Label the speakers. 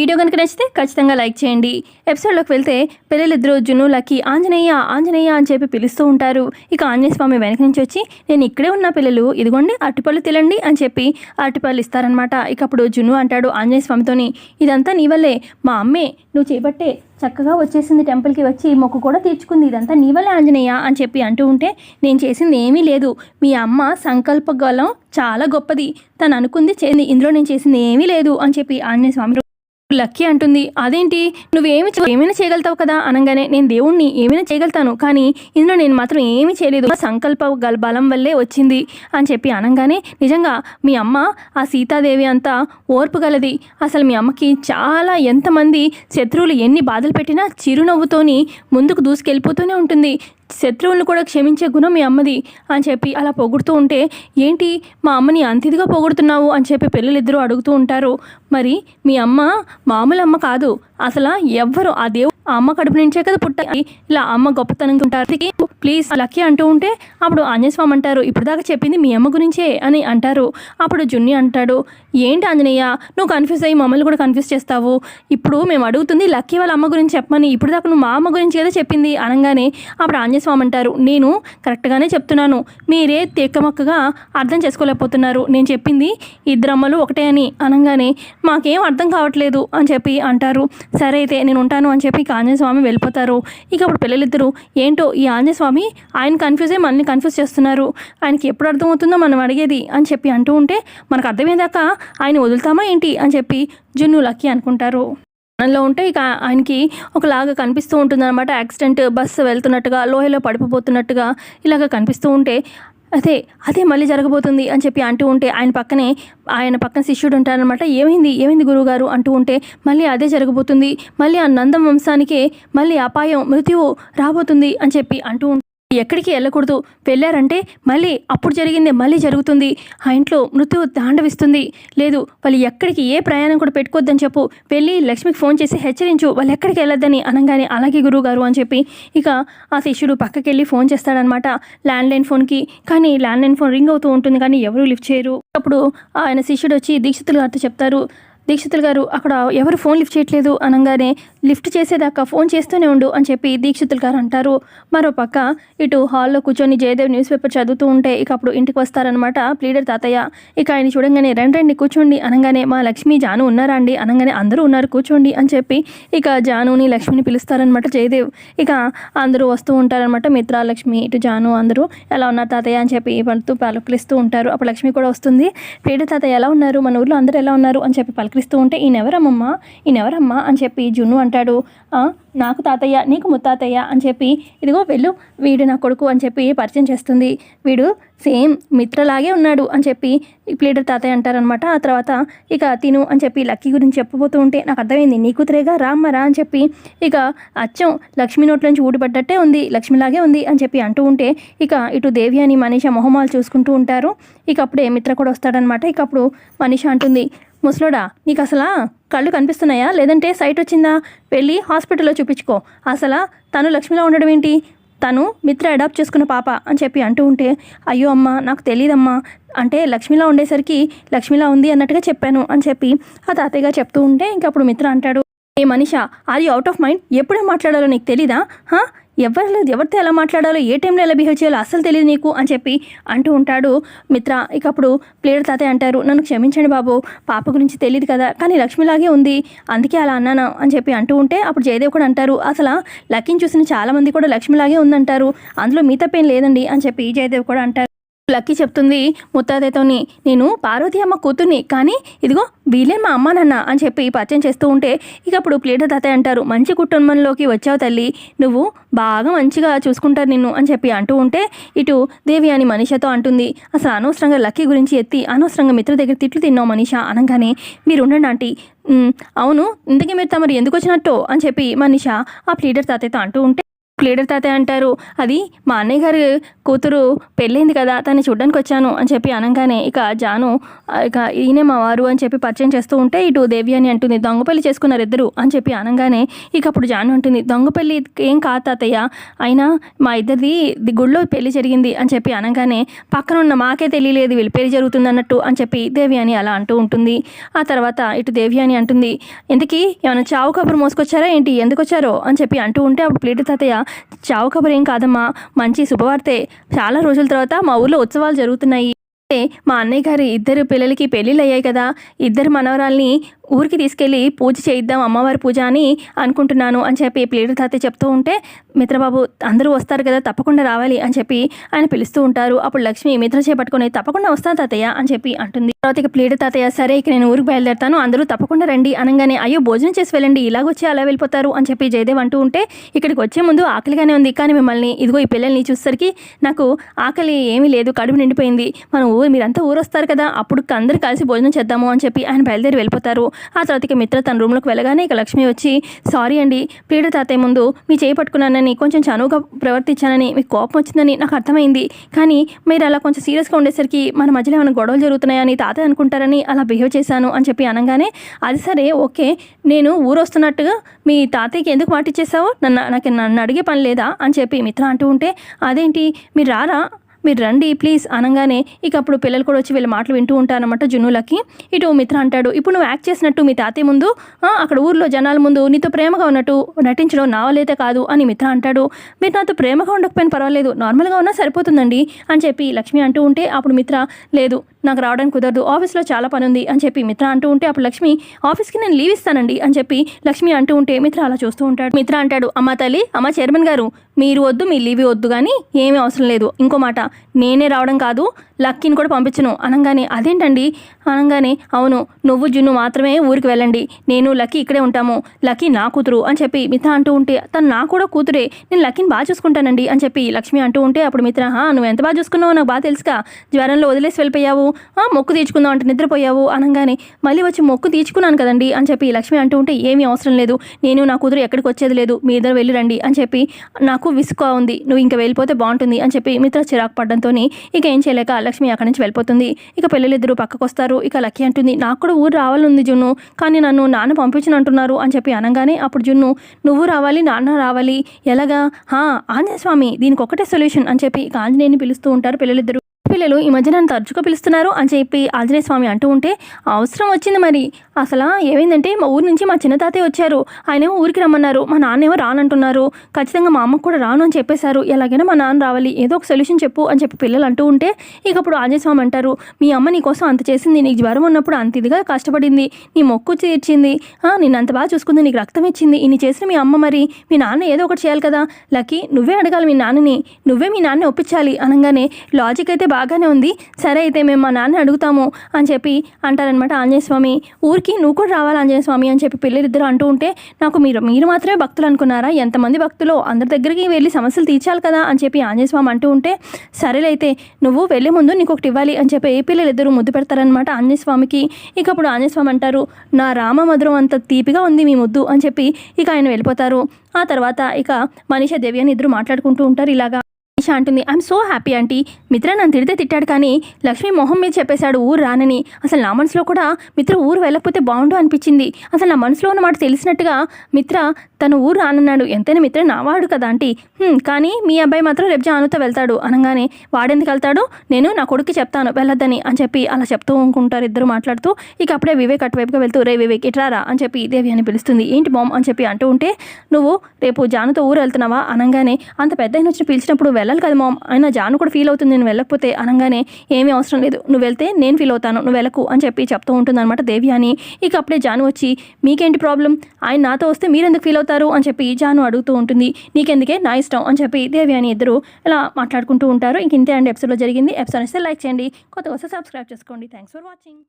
Speaker 1: Video కనుక నచ్చితే ఖచ్చితంగా లైక్ చేయండి. ఎపిసోడ్లోకి వెళ్తే పిల్లలిద్దరూ జున్ను ఆంజనేయ ఆంజనేయ అని చెప్పి పిలుస్తూ ఉంటారు. ఇక ఆంజనేయ స్వామి వెనక నుంచి వచ్చి నేను ఇక్కడే ఉన్న పిల్లలు ఇదిగోండి అరటిపళ్ళు తినండి అని చెప్పి అరటిపళ్ళు ఇస్తారనమాట ఇక అప్పుడు జున్ను అంటాడు ఆంజనేయ స్వామితోని ఇదంతా నీ వల్లే. మా అమ్మే నువ్వు చేపట్టే చక్కగా వచ్చేసింది టెంపుల్కి వచ్చి మొక్కు కూడా తీర్చుకుంది. ఇదంతా నీ వల్లే ఆంజనేయ అని చెప్పి అంటూ ఉంటే నేను చేసింది ఏమీ లేదు. మీ అమ్మ సంకల్ప గలం చాలా గొప్పది. తను అనుకుంది చేసింది ఇందులో నేను చేసింది ఏమీ లేదు అని చెప్పి ఆంజనేయ స్వామి లక్కీ అంటుంది. అదేంటి? నువ్వేమి ఏమైనా చేయగలుగుతావు కదా? అనగానే నేను దేవుణ్ణి ఏమైనా చేయగలుగుతాను. కానీ ఇందులో నేను మాత్రం ఏమీ చేయలేదు. సంకల్ప గల బలం వల్లే వచ్చింది అని చెప్పి అనగానే నిజంగా మీ అమ్మ ఆ సీతాదేవి అంతా ఓర్పు గలది. అసలు మీ అమ్మకి చాలా ఎంతమంది శత్రువులు ఎన్ని బాధలు పెట్టినా చిరునవ్వుతోని ముందుకు దూసుకెళ్ళిపోతూనే ఉంటుంది. శత్రువులను కూడా క్షమించే గుణం మీ అమ్మది అని చెప్పి అలా పొగుడుతూ ఉంటే ఏంటి మా అమ్మని అంతిదిగా పొగుడుతున్నావు అని చెప్పి పిల్లలిద్దరూ అడుగుతూ ఉంటారు. మరి మీ అమ్మ మామూలు అమ్మ కాదు. అసలు ఎవ్వరు ఆ దేవుడు ఆ అమ్మ కడుపు నుంచే కదా పుట్టాలి ఇలా అమ్మ గొప్పతనం ఉంటారు. ప్లీజ్ లక్కీ అంటూ ఉంటే అప్పుడు ఆంజనేయస్వామి అంటారు ఇప్పుడు దాకా చెప్పింది మీ అమ్మ గురించే అని అంటారు. అప్పుడు జున్ని అంటాడు ఏంటి ఆంజనేయ నువ్వు కన్ఫ్యూజ్ అయ్యి మమ్మల్ని కూడా కన్ఫ్యూజ్ చేస్తావు. ఇప్పుడు మేము అడుగుతుంది లక్కీ వాళ్ళ అమ్మ గురించి చెప్పమని ఇప్పుడు దాకా నువ్వు మా అమ్మ గురించి కదా చెప్పింది అనగానే అప్పుడు ఆంజనేయస్వామి అంటారు నేను కరెక్ట్గానే చెప్తున్నాను. మీరే తెక్కమక్కగా అర్థం చేసుకోలేకపోతున్నారు. నేను చెప్పింది ఇద్దరు అమ్మలు ఒకటే అని అనగానే మాకేం అర్థం కావట్లేదు అని చెప్పి అంటారు. సరే అయితే నేను ఉంటాను అని చెప్పి ఇక ఆంజనేయ స్వామి వెళ్ళిపోతారు. ఇక అప్పుడు పిల్లలిద్దరూ ఏంటో ఈ ఆంజనేయ స్వామి ఆయన కన్ఫ్యూజ్ అయ్యి మనల్ని కన్ఫ్యూజ్ చేస్తున్నారు. ఆయనకి ఎప్పుడు అర్థమవుతుందో మనం అడిగేది అని చెప్పి అంటూ ఉంటే మనకు అర్థమయ్యేదాకా ఆయన వదులుతామా ఏంటి? అని చెప్పి జున్ను లక్కీ అనుకుంటారు. మనలో ఉంటే ఇక ఆయనకి ఒకలాగా కనిపిస్తూ ఉంటుంది అనమాట యాక్సిడెంట్ బస్సు వెళ్తున్నట్టుగా లోయలో పడిపోతున్నట్టుగా ఇలాగ కనిపిస్తూ ఉంటే అదే అదే మళ్ళీ జరగబోతుంది అని చెప్పి అంటూ ఉంటే ఆయన పక్కనే ఆయన పక్కన శిష్యుడు ఉంటారనమాట ఏమైంది ఏమైంది గురువుగారు? అంటూ ఉంటే మళ్ళీ అదే జరగబోతుంది మళ్ళీ ఆ నందం వంశానికే మళ్ళీ అపాయం మృత్యువు రాబోతుంది అని చెప్పి అంటూ ఉంటే ఎక్కడికి వెళ్ళకూడదు. వెళ్ళారంటే మళ్ళీ అప్పుడు జరిగిందే మళ్ళీ జరుగుతుంది. ఆ ఇంట్లో మృత్యువు తాండవిస్తుంది. లేదు వాళ్ళు ఎక్కడికి ఏ ప్రయాణం కూడా పెట్టుకోవద్దని చెప్పు. వెళ్ళి లక్ష్మికి ఫోన్ చేసి హెచ్చరించు వాళ్ళు ఎక్కడికి వెళ్ళొద్దని అనగానే అలాగే గురువుగారు అని చెప్పి ఇక ఆ శిష్యుడు పక్కకి వెళ్ళి ఫోన్ చేస్తాడనమాట ల్యాండ్లైన్ ఫోన్కి. కానీ ల్యాండ్లైన్ ఫోన్ రింగ్ అవుతూ ఉంటుంది కానీ ఎవరు లిఫ్ట్ చేయరు. అప్పుడు ఆయన శిష్యుడు వచ్చి దీక్షితులు గారితో చెప్తారు దీక్షితులు గారు అక్కడ ఎవరు ఫోన్ లిఫ్ట్ చేయట్లేదు అనగానే లిఫ్ట్ చేసేదాకా ఫోన్ చేస్తూనే ఉండు అని చెప్పి దీక్షితులు గారు అంటారు. మరో పక్క ఇటు హాల్లో కూర్చొని జయదేవ్ న్యూస్ పేపర్ చదువుతూ ఉంటే ఇక అప్పుడు ఇంటికి వస్తారనమాట ప్లీడర్ తాతయ్య. ఇక ఆయన చూడంగానే రండి రండి కూర్చోండి అనగానే మా లక్ష్మి జాను ఉన్నారా అండి? అనగానే అందరూ ఉన్నారు కూర్చోండి అని చెప్పి ఇక జానుని లక్ష్మిని పిలుస్తారనమాట జయదేవ్. ఇక అందరూ వస్తూ ఉంటారనమాట మిత్ర లక్ష్మి ఇటు జాను అందరూ ఎలా ఉన్నారు తాతయ్య? అని చెప్పి పలుతూ పలకరిస్తూ ఉంటారు. అప్పుడు లక్ష్మి కూడా వస్తుంది ప్లీడర్ తాతయ్య ఎలా ఉన్నారు? మన ఊర్లో అందరూ ఎలా ఉన్నారు? అని చెప్పి పలకరిస్తూ ఉంటే ఈయన ఈయనెవరమ్మా? అని చెప్పి జున్ను అంటాడు. నాకు తాతయ్య నీకు ముత్తాతయ్య? అని చెప్పి ఇదిగో వెళ్ళు వీడు నా కొడుకు అని చెప్పి పరిచయం చేస్తుంది. వీడు సేమ్ మిత్రలాగే ఉన్నాడు అని చెప్పి ఈ ప్లీడర్ తాతయ్య అంటారనమాట ఆ తర్వాత ఇక తిను అని చెప్పి లక్కీ గురించి చెప్పబోతూ ఉంటే నాకు అర్థమైంది నీ కూతురేగా రామ్మరా? అని చెప్పి ఇక అచ్చం లక్ష్మి నోట్ల నుంచి ఊడిపడ్డట్టే ఉంది లక్ష్మిలాగే ఉంది అని చెప్పి అంటూ ఉంటే ఇక ఇటు దేవి అని మనీష మొహమాలు చూసుకుంటూ ఉంటారు. ఇక అప్పుడే మిత్ర కూడా వస్తాడనమాట ఇక అప్పుడు మనీష అంటుంది ముసలోడా నీకు అసలా కళ్ళు కనిపిస్తున్నాయా? లేదంటే సైట్ వచ్చిందా? వెళ్ళి హాస్పిటల్లో చూపించుకో. అసలా తను లక్ష్మిలో ఉండడం ఏంటి తను మిత్ర అడాప్ట్ చేసుకున్న పాప అని చెప్పి అంటూ ఉంటే అయ్యో అమ్మ నాకు తెలియదమ్మా అంటే లక్ష్మిలా ఉండేసరికి లక్ష్మిలా ఉంది అన్నట్టుగా చెప్పాను అని చెప్పి ఆ తాతయ్యగా చెప్తూ ఉంటే ఇంక అప్పుడు మిత్ర అంటాడు ఏ మనిష అది అవుట్ ఆఫ్ మైండ్? ఎప్పుడే మాట్లాడాలో నీకు తెలీదా? ఎవరిలో ఎవరితో ఎలా మాట్లాడాలో ఏ టైంలో ఎలా బిహేవ్ చేయాలో అస్సలు తెలియదు నీకు అని చెప్పి అంటూ ఉంటాడు మిత్ర. ఇక అప్పుడు ప్లేయర్ తాతయ్య అంటారు నన్ను క్షమించండి బాబు పాప గురించి తెలియదు కదా కానీ లక్ష్మిలాగే ఉంది అందుకే అలా అన్నాను అని చెప్పి అంటూ ఉంటే అప్పుడు జయదేవ్ కూడా అంటారు అసలు లక్కీని చూసిన చాలా మంది కూడా లక్ష్మిలాగే ఉందంటారు అందులో మీ తప్పేం లేదండి అని చెప్పి జయదేవ్ కూడా అంటారు. లక్కీ చెప్తుంది ముత్తాతయ్యతోని నేను పార్వతి అమ్మ కూతుర్ని కానీ ఇదిగో వీలే మా అమ్మ నాన్న అని చెప్పి పరిచయం చేస్తూ ఉంటే ఇక అప్పుడు ప్లేట తాతయ్య అంటారు మంచి కుటుంబంలోకి వచ్చావు తల్లి నువ్వు బాగా మంచిగా చూసుకుంటారు నిన్ను అని చెప్పి అంటూ ఉంటే ఇటు దేవి అని మనీషతో అంటుంది అసలు అనవసరంగా లక్కీ గురించి ఎత్తి అనవసరంగా మిత్ర దగ్గర తిట్లు తిన్నావు మనీష అనగానే మీరు ఉండండి ఆంటీ అవును ఇంతకీ మీరు తమరు ఎందుకు వచ్చినట్టు అని చెప్పి మనీష ఆ ప్లీడర్ తాతయ్యతో అంటూ ఉంటే లీడర్ తాతయ్య అంటారు. అది మా అన్నయ్య గారి కూతురు పెళ్ళైంది కదా తను చూడ్డానికి వచ్చాను అని చెప్పి అనగానే ఇక జాను ఇక ఈయనే మా వారు అని చెప్పి పరిచయం చేస్తూ ఉంటే ఇటు దేవి అని అంటుంది దొంగ పెళ్ళి చేసుకున్నారు ఇద్దరు అని చెప్పి అనగానే ఇక అప్పుడు జాను అంటుంది దొంగ పెళ్ళి ఏం కాదు తాతయ్య అయినా మా ఇద్దరిది ది గుళ్ళో పెళ్ళి జరిగింది అని చెప్పి అనగానే పక్కన ఉన్న మాకే తెలియలేదు వీళ్ళ పెళ్ళి జరుగుతుంది అన్నట్టు అని చెప్పి దేవి అని అలా అంటూ ఉంటుంది. ఆ తర్వాత ఇటు దేవి అని అంటుంది ఎందుకీ ఏమైనా చావు కబురు మోసుకొచ్చారా ఏంటి? ఎందుకు వచ్చారో అని చెప్పి అంటూ ఉంటే అప్పుడు ప్లేటు తాతయ్య చావు కబురేం కాదమ్మా. మంచి శుభవార్తే. చాలా రోజుల తర్వాత మా ఊర్లో ఉత్సవాలు జరుగుతున్నాయి. మా అన్నయ్య గారి ఇద్దరు పిల్లలకి పెళ్ళిళ్ళు అయ్యాయి కదా. ఇద్దరు మనవరాల్ని ఊరికి తీసుకెళ్ళి పూజ చేయిద్దాం అమ్మవారి పూజ అని అనుకుంటున్నాను అని చెప్పి ప్లేటు తాతయ్య చెప్తూ ఉంటే మిత్రబాబు అందరూ వస్తారు కదా తప్పకుండా రావాలి అని చెప్పి ఆయన పిలుస్తూ ఉంటారు. అప్పుడు లక్ష్మి మిత్ర చేపట్టుకుని తప్పకుండా వస్తాను తాతయ్య అని చెప్పి అంటుంది. తర్వాత ఇక ప్లేటు తాతయ్య సరే ఇక నేను ఊరికి బయలుదేరుతాను అందరూ తప్పకుండా రండి అనగానే అయ్యో భోజనం చేసి వెళ్ళండి ఇలాగొచ్చి అలా వెళ్ళిపోతారు అని చెప్పి జయదేవ్ అంటూ ఉంటే ఇక్కడికి వచ్చే ముందు ఆకలిగానే ఉంది. కానీ మిమ్మల్ని ఇదిగో ఈ పిల్లల్ని చూసేసరికి నాకు ఆకలి ఏమీ లేదు కడుపు నిండిపోయింది. మనం ఊరు మీరంతా ఊరు వస్తారు కదా అప్పుడు అందరూ కలిసి భోజనం చేద్దాము అని చెప్పి ఆయన బయలుదేరి వెళ్ళిపోతారు. ఆ తర్వాత ఇక మిత్ర తన రూమ్లోకి వెళ్ళగానే ఇక లక్ష్మి వచ్చి సారీ అండి ప్రియుడు తాతయ్య ముందు మీ చేయి పట్టుకున్నానని కొంచెం చనువుగా ప్రవర్తించానని మీకు కోపం వచ్చిందని నాకు అర్థమైంది. కానీ మీరు అలా కొంచెం సీరియస్గా ఉండేసరికి మన మధ్యలో ఏమైనా గొడవలు జరుగుతున్నాయని తాతయ్య అనుకుంటారని అలా బిహేవ్ చేశాను అని చెప్పి అనగానే అది సరే ఓకే నేను ఊరు వస్తున్నట్టుగా మీ తాతయ్యకి ఎందుకు మాటిచ్చేసావు నన్ను నాకు నన్ను అడిగే పని లేదా? అని చెప్పి మిత్ర అంటూ ఉంటే అదేంటి మీరు రారా? మీరు రండి ప్లీజ్ అనగానే ఇక అప్పుడు పిల్లలు కూడా వచ్చి వీళ్ళ మాటలు వింటూ ఉంటారనమాట జున్నులకి. ఇటు మిత్ర అంటాడు ఇప్పుడు నువ్వు యాక్ట్ చేసినట్టు మీ తాతయ్య ముందు అక్కడ ఊర్లో జనాల ముందు నీతో ప్రేమగా ఉన్నట్టు నటించడం నా కాదు అని మిత్ర అంటాడు. మీరు నాతో ప్రేమగా ఉండకపోయినా పర్వాలేదు నార్మల్గా ఉన్నా సరిపోతుందండి అని చెప్పి లక్ష్మి అంటూ ఉంటే అప్పుడు మిత్ర లేదు నాకు రావడానికి కుదరదు ఆఫీస్లో చాలా పని ఉంది అని చెప్పి మిత్ర అంటూ ఉంటే అప్పుడు లక్ష్మి ఆఫీస్కి నేను లీవ్ ఇస్తానండి అని చెప్పి లక్ష్మి అంటూ ఉంటే మిత్ర అలా చూస్తూ ఉంటాడు. మిత్ర అంటాడు అమ్మ తల్లి అమ్మ చైర్మన్ గారు మీరు వద్దు మీ లీవ్ వద్దు కానీ ఏమీ అవసరం లేదు. ఇంకో మాట నేనే రావడం కాదు లక్కీని కూడా పంపించను. అనగానే అదేంటండి? అనగానే అవును నువ్వు జున్ను మాత్రమే ఊరికి వెళ్ళండి. నేను లక్కీ ఇక్కడే ఉంటాము. లక్కీ నా కూతురు అని చెప్పి మిత్ర అంటూ ఉంటే తను నా కూడా కూతురే నేను లక్కీని బాగా చూసుకుంటానండి అని చెప్పి లక్ష్మి అంటూ ఉంటే అప్పుడు మిత్ర నువ్వు ఎంత బాగా చూసుకున్నావు నాకు బాగా తెలుసుగా. జ్వరంలో వదిలేసి వెళ్ళిపోయావు. మొక్కు తీర్చుకుందాం అంటే నిద్రపోయావు అనగానే మళ్ళీ వచ్చి మొక్కు తీర్చుకున్నాను కదండి అని చెప్పి లక్ష్మి అంటూ ఉంటే ఏమీ అవసరం లేదు. నేను నా కూతురు ఎక్కడికి వచ్చేది లేదు. మీ ఇద్దరు వెళ్ళి రండి అని చెప్పి నాకు విసుగా ఉంది. నువ్వు ఇంకా వెళ్ళిపోతే బాగుంటుంది అని చెప్పి మిత్ర చిరాకు పడడంతో ఇక ఏం చేయలేక లక్ష్మి అక్కడి నుంచి వెళ్ళిపోతుంది. ఇక పిల్లలిద్దరూ పక్కకు వస్తారు. ఇక లక్కీ అంటుంది నాకు కూడా ఊరు రావాలనుంది జున్ను. కానీ నన్ను నాన్న పంపించను అంటున్నారు అని చెప్పి అనగానే అప్పుడు జున్ను నువ్వు రావాలి నాన్న రావాలి. ఎలాగా? ఆంజనేయ స్వామి దీనికి ఒకటే సొల్యూషన్ అని చెప్పి ఇక ఆంజనేయని పిలుస్తూ ఉంటారు పిల్లలిద్దరూ పిల్లలు ఈ మధ్య నన్ను తరచుగా పిలుస్తున్నారు అని చెప్పి ఆంజనేయ స్వామి అంటూ ఉంటే అవసరం వచ్చింది మరి. అసలు ఏమైందంటే మా ఊరి నుంచి మా చిన్న తాతయ్య వచ్చారు. ఆయనేమో ఊరికి రమ్మన్నారు. మా నాన్నేమో రానంటున్నారు. ఖచ్చితంగా మా అమ్మకు కూడా రాను అని చెప్పేశారు. ఎలాగైనా మా నాన్న రావాలి. ఏదో ఒక సొల్యూషన్ చెప్పు అని చెప్పి పిల్లలు అంటూ ఉంటే ఇక అప్పుడు ఆంజనేయ స్వామి అంటారు మీ అమ్మ నీ కోసం అంత చేసింది. నీకు జ్వరం ఉన్నప్పుడు అంత ఇదిగా కష్టపడింది. నీ మొక్కు తీర్చింది. నిన్ను అంత బాగా చూసుకుంది. నీకు రక్తం ఇచ్చింది. ఇన్ని చేసిన మీ అమ్మ మరి. మీ నాన్న ఏదో ఒకటి చేయాలి కదా. లక్కీ నువ్వే అడగాలి మీ నాన్నని. నువ్వే మీ నాన్నని ఒప్పించాలి. అనగానే లాజిక్ అయితే బాగా బాగానే ఉంది. సరే అయితే మేము మా నాన్న అడుగుతాము అని చెప్పి అంటారనమాట ఆంజనేయ స్వామి. ఊరికి నువ్వు కూడా రావాలి ఆంజనేయ స్వామి అని చెప్పి పిల్లలిద్దరు అంటూ ఉంటే నాకు మీరు మీరు మాత్రమే భక్తులు అనుకున్నారా? ఎంతమంది భక్తులు? అందరి దగ్గరికి వెళ్ళి సమస్యలు తీర్చాలి కదా అని చెప్పి ఆంజనేయ స్వామి అంటూ ఉంటే సరేలైతే నువ్వు వెళ్ళే ముందు నీకు ఒకటి ఇవ్వాలి అని చెప్పి ఏ పిల్లలిద్దరూ ముద్దు పెడతారనమాట ఆంజనేయ స్వామికి. ఇక అప్పుడు ఆంజనేయ స్వామి అంటారు నా రామ మధురం అంత తీపిగా ఉంది మీ ముద్దు అని చెప్పి ఇక ఆయన వెళ్ళిపోతారు. ఆ తర్వాత ఇక మనీషా దేవి అని ఇద్దరు మాట్లాడుకుంటూ ఉంటారు ఇలాగా. నిషా అంటుంది I'm so happy aunty Mitra నన్ను తిడితే తిట్టాడు కానీ లక్ష్మి మొహం మీద చెప్పేశాడు ఊరు రానని. అసలు నా మనసులో కూడా మిత్ర ఊరు వెళ్ళకపోతే బాగుండు అనిపించింది. అసలు నా మనసులో ఉన్న మాట తెలిసినట్టుగా మిత్ర తను ఊరు రానన్నాడు. ఎంతైనా మిత్ర నావాడు కదా ఆంటీ కానీ మీ అబ్బాయి మాత్రం రేపు జానుతో వెళ్తాడు. అనగానే వాడెందుకు వెళ్తాడు? నేను నా కొడుకు చెప్తాను. వెళ్ళొద్దని. అని చెప్పి అలా చెప్తూ ఉంటారు ఇద్దరు మాట్లాడుతూ. ఇక అప్పుడే వివేక్ అటువైపుగా వెళ్తూ రే వివేక్ ఇట్రారా అని చెప్పి దేవి అని పిలుస్తుంది. ఏంటి బామ్ అని చెప్పి అంటూ ఉంటే నువ్వు రేపు జానుతో ఊరు వెళ్తున్నావా? అనగానే అంత పెద్ద వచ్చి పిలిచినప్పుడు వెళ్ళాలి కదా మామ్. అయినా జాను కూడా ఫీల్ అవుతుంది నేను వెళ్ళకపోతే అనగానే ఏమీ అవసరం లేదు. నువ్వు వెళ్తే నేను ఫీల్ అవుతాను. నువ్వు వెళ్ళకు అని చెప్పి చెప్తూ ఉంటుంది అనమాట దేవి అని ఇక అప్పుడే జాను వచ్చి మీకేంటి ప్రాబ్లం ఆయన నాతో వస్తే మీరెందుకు ఫీల్ అవుతారు? అని చెప్పి జాను అడుగుతూ ఉంటుంది నీకెందుకే? నా ఇష్టం అని చెప్పి దేవి అని ఇద్దరు ఇలా మాట్లాడుకుంటూ ఉంటారు. ఇంక ఇంతే అండి ఎపిసోడ్లో జరిగింది. ఎపిసోడ్ ఇస్తే లైక్ చేయండి. కొత్త వస్తే సబ్స్క్రైబ్ చేసుకోండి. Thanks for watching